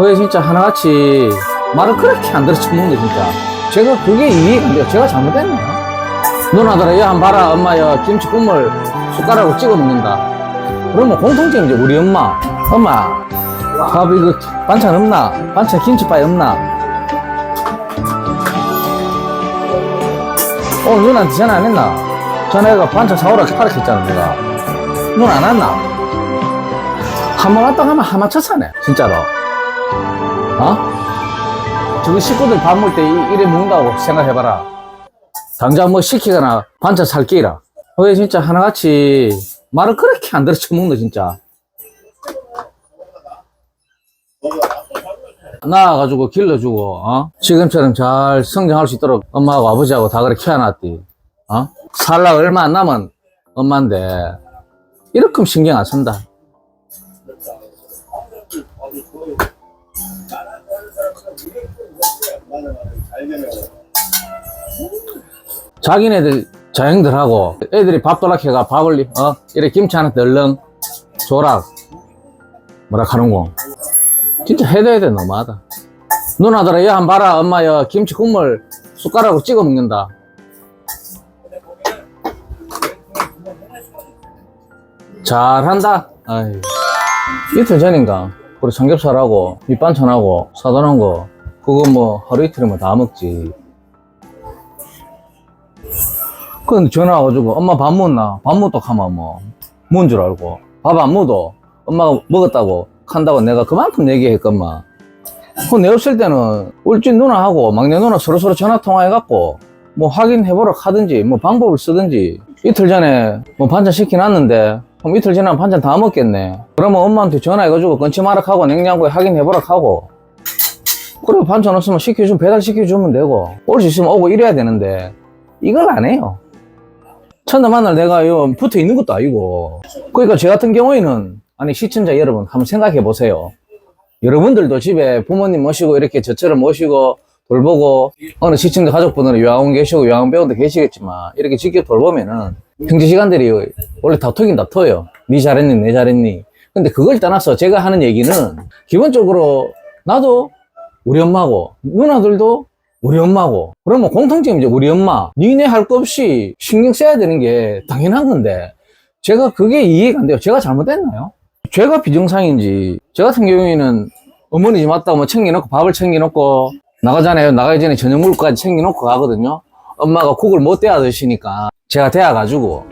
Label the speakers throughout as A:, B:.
A: 왜 진짜 하나같이 말을 그렇게 안 들어쳐먹는 거 진짜. 제가 그게 이해가 안 돼요. 제가 잘못했나요? 누나들아, 야, 한 봐라. 엄마, 야, 김치 국물 숟가락으로 찍어 먹는다. 그러면 공통점이죠, 우리 엄마. 엄마, 밥 이거 반찬 없나? 반찬 김치파이 없나? 오늘 누나한테 전화 안 했나? 전화해가 반찬 사오라 카락했잖아, 내가. 눈안 왔나? 한 번 왔다 가면 하마 쳐사네, 진짜로. 어? 저거 식구들 밥 먹을 때 이- 이래 먹는다고 생각해봐라. 당장 뭐 시키거나 반찬 살기라. 왜 진짜 하나같이 말을 그렇게 안 들어쳐 먹노, 진짜. 낳아가지고 길러주고, 어? 지금처럼 잘 성장할 수 있도록 엄마하고 아버지하고 다 그렇게 키워놨디. 어? 살라 얼마 안 남은 엄마인데, 이렇게 신경 안 쓴다. 자기네들 자형들하고 애들이 밥 도락해가 밥을 어? 이렇게 김치 하나 덜렁 줘라. 뭐라 하는 거 진짜 해도 해도 너무하다. 누나들아 야한 봐라. 엄마 야 김치 국물 숟가락으로 찍어 먹는다. 잘한다. 아이 이틀 전인가. 우리 삼겹살하고 밑반찬하고 사다 놓은 거 그거 뭐 하루 이틀이면 다 먹지 근데 전화 와가지고 엄마 밥 먹나? 밥 먹다 하면 뭐, 뭔 줄 알고. 밥 안 먹어도 엄마가 먹었다고 한다고 내가 그만큼 얘기했건만. 그내 없을 때는 울진 누나하고 막내 누나 서로서로 전화 통화해갖고 뭐 확인해보러 하든지 뭐 방법을 쓰든지 이틀 전에 뭐 반찬 시켜놨는데 그럼 이틀 지나면 반찬 다 먹겠네. 그러면 엄마한테 전화해가지고 끊지 마라 하고 냉장고에 확인해보라 하고 그래 반찬 없으면 시켜주면 배달 시켜주면 되고 올 수 있으면 오고 이래야 되는데 이걸 안 해요. 첫날 만날 내가 요 붙어 있는 것도 아니고. 그러니까 저 같은 경우에는, 아니, 시청자 여러분, 한번 생각해 보세요. 여러분들도 집에 부모님 모시고 이렇게 저처럼 모시고 돌보고, 어느 시청자 가족분들은 요양원 계시고 요양병원도 계시겠지만, 이렇게 직접 돌보면은, 평지 시간들이 원래 다투긴 다퉈요. 니 잘했니, 내 잘했니. 근데 그걸 떠나서 제가 하는 얘기는, 기본적으로, 나도 우리 엄마고, 누나들도 우리 엄마고. 그러면 공통점이죠 우리 엄마. 니네 할 거 없이 신경 써야 되는 게 당연한 건데 제가 그게 이해가 안 돼요. 제가 잘못했나요? 제가 비정상인지 저 같은 경우에는 어머니 집 왔다고 뭐 챙겨놓고 밥을 챙겨놓고 나가잖아요? 나가기 전에 저녁 물까지 챙겨놓고 가거든요. 엄마가 국을 못 떼어 드시니까 제가 데워가지고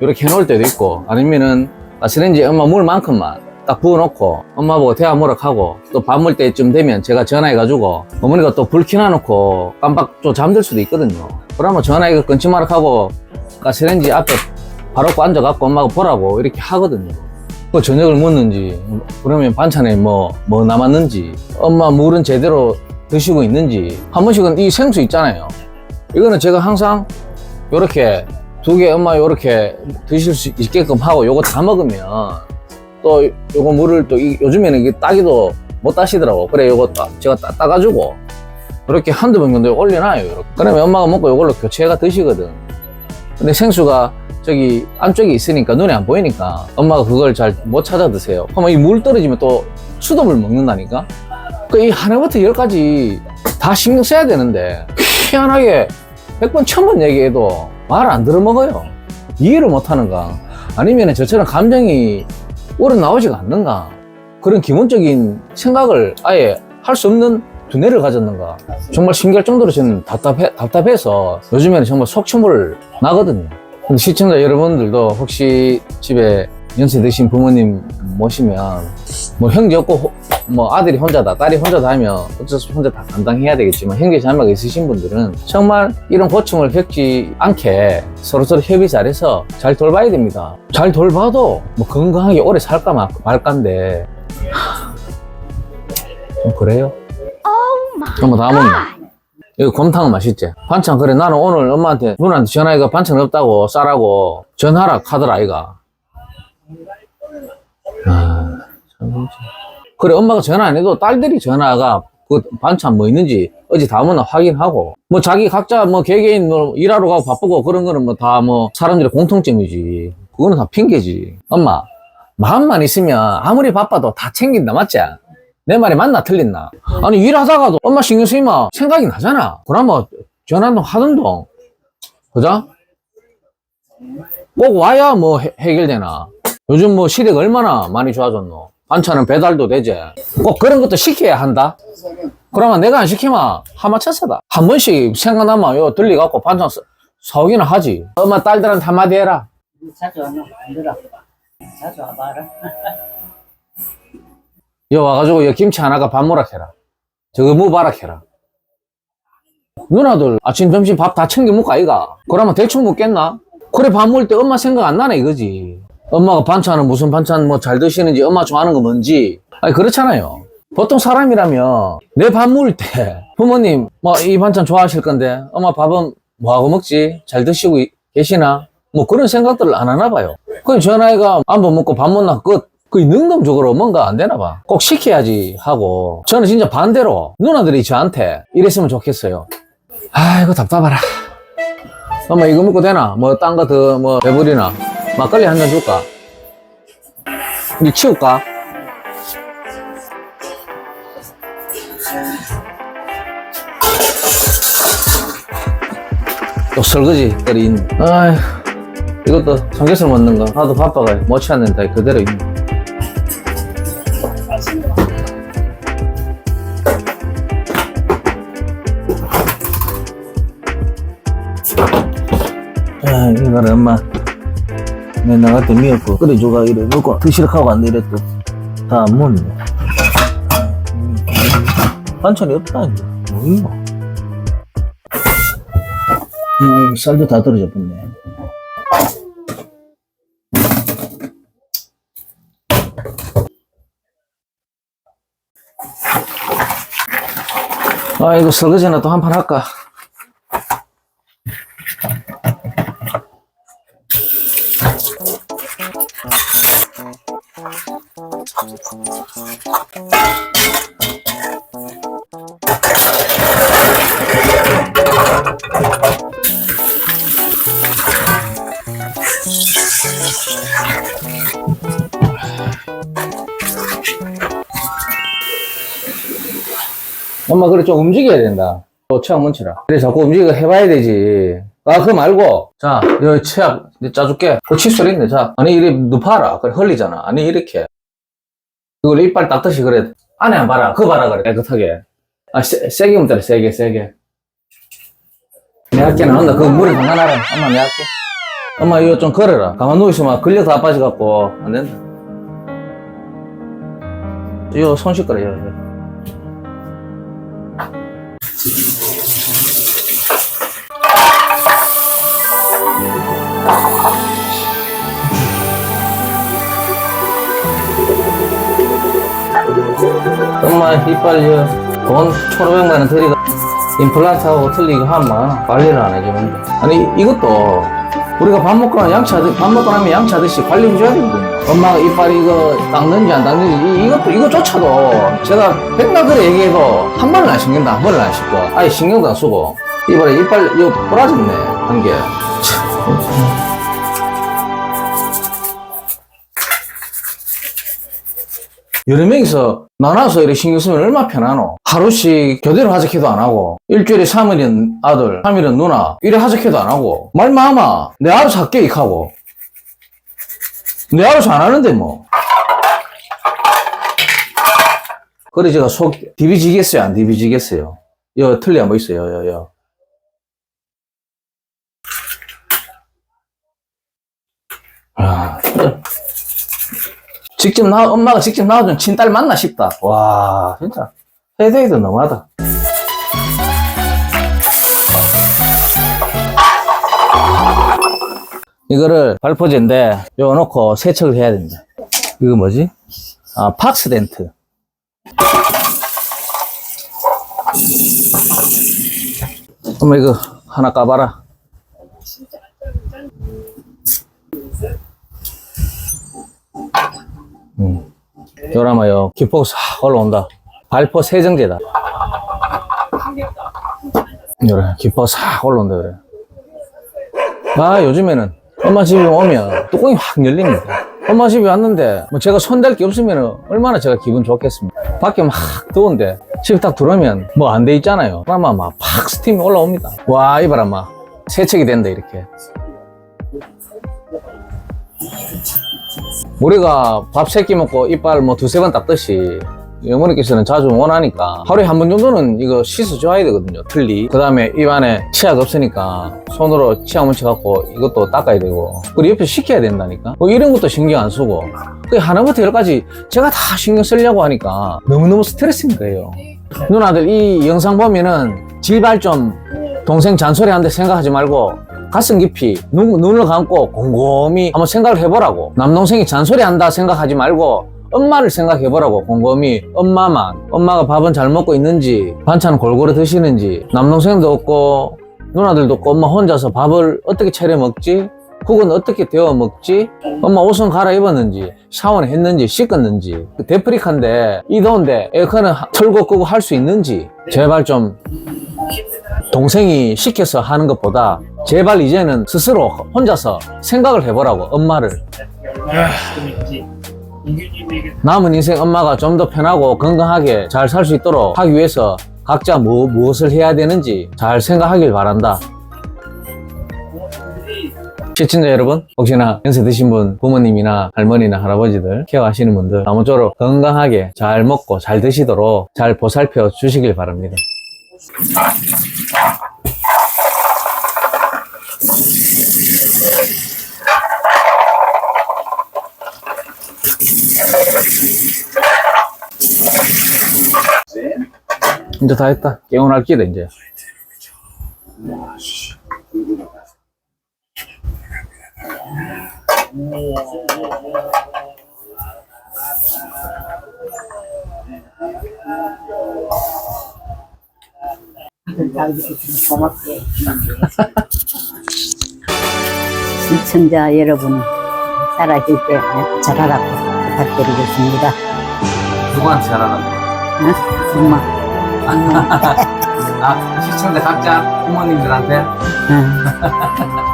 A: 이렇게 해놓을 때도 있고 아니면은 가스레인지에 엄마 물만큼만 딱 부어놓고 엄마 보고 대화 무락하고 또 밥 먹을 때쯤 되면 제가 전화해가지고 어머니가 또 불 켜놔놓고 깜빡 또 잠들 수도 있거든요. 그러면 전화해가 끊지 마락하고 가스레인지 앞에 바로 고 앉아갖고 엄마가 보라고 이렇게 하거든요. 그 저녁을 먹는지 그러면 반찬에 뭐, 뭐 남았는지 엄마 물은 제대로 드시고 있는지 한 번씩은 이 생수 있잖아요. 이거는 제가 항상 요렇게 두 개 엄마 요렇게 드실 수 있게끔 하고 요거 다 먹으면 또 요거 물을 또 이- 요즘에는 이게 따기도 못 따시더라고. 그래 요거 따, 제가 따, 따가지고 이렇게 한두 병 정도 올려놔요 이렇게. 그러면 엄마가 먹고 요걸로 교체가 드시거든. 근데 생수가 저기 안쪽에 있으니까 눈에 안 보이니까 엄마가 그걸 잘 못 찾아 드세요. 그러면 이 물 떨어지면 또 수돗물 먹는다니까? 그 이 하나부터 열까지 다 신경 써야 되는데 희한하게 백 번 천 번 얘기해도 말 안 들어먹어요. 이해를 못 하는가? 아니면 저처럼 감정이 우러나오지가 않는가? 그런 기본적인 생각을 아예 할 수 없는 두뇌를 가졌는가? 정말 신기할 정도로 저는 답답해, 답답해서 요즘에는 정말 속춤을 나거든요. 근데 시청자 여러분들도 혹시 집에 연세 드신 부모님 모시면 뭐 형제 없고 호- 뭐 아들이 혼자다 딸이 혼자다 하면 어쩔 수 없이 혼자 다 감당해야 되겠지만 형제 자매가 있으신 분들은 정말 이런 고충을 겪지 않게 서로서로 협의 잘해서 잘 돌봐야 됩니다. 잘 돌봐도 뭐 건강하게 오래 살까 말- 말까인데. 하, 좀 그래요? 한번 다 먹나 이거 곰탕은 맛있지? 반찬 그래. 나는 오늘 엄마한테 누나한테 전화해가 반찬 없다고 싸라고 전화라 카더라 아이가 아. 그래 엄마가 전화 안 해도 딸들이 전화가 그 반찬 뭐 있는지 어제 다 먹나 확인하고 뭐 자기 각자 뭐 개개인 뭐 일하러 가고 바쁘고 그런 거는 뭐다뭐 사람들의 공통점이지 그거는 다 핑계지 엄마 마음만 있으면 아무리 바빠도 다 챙긴다 맞지? 내 말이 맞나 틀렸나? 아니 일하다가도 엄마 신경 쓰이면 생각이 나잖아. 그러면 전화 한통 하던 동. 그죠? 꼭 와야 뭐 해, 해결되나. 요즘 뭐 시대가 얼마나 많이 좋아졌노. 반찬은 배달도 되지. 꼭 그런 것도 시켜야 한다. 그러면 내가 안 시키면 하마차사다. 한 번씩 생각나면 요 들리갖고 반찬 사- 사오기는 하지. 엄마 딸들한테 한마디 해라.
B: 자주 안 들어. 자주 와봐라.
A: 여 와가지고 여 김치 하나가 밥 모락해라. 저거 무 바락해라. 누나들 아침 점심 밥 다 챙겨 먹고 아이가. 그러면 대충 먹겠나? 그래 밥 먹을 때 엄마 생각 안 나네 이거지. 엄마가 반찬은 무슨 반찬 뭐 잘 드시는지 엄마 좋아하는 거 뭔지. 아니 그렇잖아요. 보통 사람이라면 내 밥 먹을 때 부모님 뭐 이 반찬 좋아하실 건데 엄마 밥은 뭐 하고 먹지? 잘 드시고 이- 계시나? 뭐 그런 생각들을 안 하나 봐요. 그럼 저 나이가 안 밥 먹고 밥 못나 끝. 그 능동적으로 뭔가 안 되나 봐. 꼭 시켜야지 하고. 저는 진짜 반대로 누나들이 저한테 이랬으면 좋겠어요. 아이고 답답하라. 엄마 이거 먹고 되나? 뭐 딴 거 더 뭐 배부리나? 막걸리 한 잔 줄까? 이거 치울까? 또 설거지 있네. 아휴, 이것도 삼겹살 먹는 거. 하도 바빠가 못 찾는다. 그대로 있네. 아, 이거를 엄마 내 나갈 때 미역국 끓여줘가 이래 놓고 드시락하고 안 이래 또다 안 먹네. 반찬이 없다 이제 뭐? 음, 쌀도 다 떨어져 버네. 아, 이거 설거지나 또 한 판 할까? 엄마, 그래, 좀 움직여야 된다. 또 체압 뭉치라. 그래, 자꾸 움직여 해봐야 되지. 아, 그거 말고. 자, 여기 체압, 내 짜줄게. 그 칫솔 있네, 자. 아니, 이래, 눕아라. 그래, 흘리잖아. 아니, 이렇게. 그걸 이빨 닦듯이 그래. 안에 안 봐라. 그거 봐라, 그래. 깨끗하게. 아, 세, 세게 움따라, 세게, 세게. 내 할게 나온다. 그거 물에 담가놔라. 엄마, 내 할게. 엄마, 이거 좀 걸어라. 가만 누워 있으면 근력 다 빠져갖고, 안 된다. 이거 손 씻거라, 이거. 이거. 엄마 이빨 저돈 1,500만 원 들이가 임플란트하고 틀리고 하면 관리를 안 해주는데 아니 이것도 우리가 밥 먹고 나면 양치 하듯 밥 먹고 나면 양치 하듯이 관리 해줘야 되거든요 엄마가 이빨 이거 닦는지 안 닦는지 이, 이것도 이거조차도 제가 백날 그래 얘기해도 한 번을 안 신경도 한 번을 안 씻고. 아예 신경도 안 쓰고. 이빨에 이빨 이거 부러졌네 한게 여러 명이서 나눠서 이렇게 신경 쓰면 얼마나 편하노? 하루씩 교대로 하적해도 안 하고, 일주일에 3일은 아들, 3일은 누나, 이래 하적해도 안 하고, 말 마마, 내 알아서 할게, 이하고. 내 알아서 안 하는데 뭐. 그래, 제가 속, 디비지겠어요, 안 디비지겠어요? 여, 틀리 한번 있어요, 여, 여. 아. 직접 나, 엄마가 직접 나와준 친딸 맞나 싶다. 와, 진짜. 세대도 너무하다. 이거를 발포제인데, 요거 놓고 세척을 해야 됩니다. 이거 뭐지? 아, 팍스덴트. 엄마 이거 하나 까봐라. 음. 요라마요 기포가 싹 올라온다 발포 세정제다 요래 기포가 싹 올라온다 그래 아 요즘에는 엄마 집에 오면 뚜껑이 확 열립니다 엄마 집에 왔는데 뭐 제가 손댈 게 없으면 얼마나 제가 기분 좋겠습니까? 밖에 막 더운데 집에 딱 들어오면 뭐 안 돼 있잖아요. 그러면 막팍 스팀이 올라옵니다. 와 이봐라 막 세척이 된다 이렇게. 우리가 밥 세 끼 먹고 이빨 뭐 두세 번 닦듯이 이 어머니께서는 자주 원하니까 하루에 한 번 정도는 이거 씻어줘야 되거든요. 틀리. 그 다음에 입안에 치약 없으니까 손으로 치약 묻혀갖고 이것도 닦아야 되고. 그리고 옆에 식혀야 된다니까. 뭐 이런 것도 신경 안 쓰고. 그 하나부터 열까지 제가 다 신경 쓰려고 하니까 너무너무 스트레스인 거예요. 누나들 이 영상 보면은 제발 좀 동생 잔소리 하는데 생각하지 말고 가슴 깊이 눈, 눈을 감고 곰곰이 한번 생각을 해보라고. 남동생이 잔소리 한다 생각하지 말고 엄마를 생각해보라고. 곰곰이 엄마만 엄마가 밥은 잘 먹고 있는지 반찬 골고루 드시는지. 남동생도 없고 누나들도 없고 엄마 혼자서 밥을 어떻게 차려 먹지? 국은 어떻게 데워 먹지? 엄마 옷은 갈아입었는지 샤워는 했는지 씻었는지. 그 데프리카인데 이 더운데 에어컨은 하- 틀고 끄고 할 수 있는지. 제발 좀 동생이 시켜서 하는 것보다 제발 이제는 스스로 혼자서 생각을 해보라고 엄마를. 남은 인생 엄마가 좀 더 편하고 건강하게 잘 살 수 있도록 하기 위해서 각자 뭐, 무엇을 해야 되는지 잘 생각하길 바란다. 시청자 여러분 혹시나 연세 드신 분 부모님이나 할머니나 할아버지들 케어하시는 분들 아무쪼록 건강하게 잘 먹고 잘 드시도록 잘 보살펴 주시길 바랍니다 이제 다 했다. 깨어날 끼다, 이제.
B: 고맙게. 시청자 여러분, 살아계실 때 잘하라고 부탁드리겠습니다.
A: 누구한테 잘하라고?
B: 어? 엄마.
A: 아, 시청자 각자 부모님들한테?
B: 응.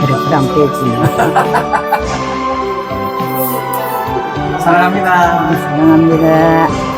B: 그래, 그럼 되지.
A: 사랑합니다.
B: 사랑합니다.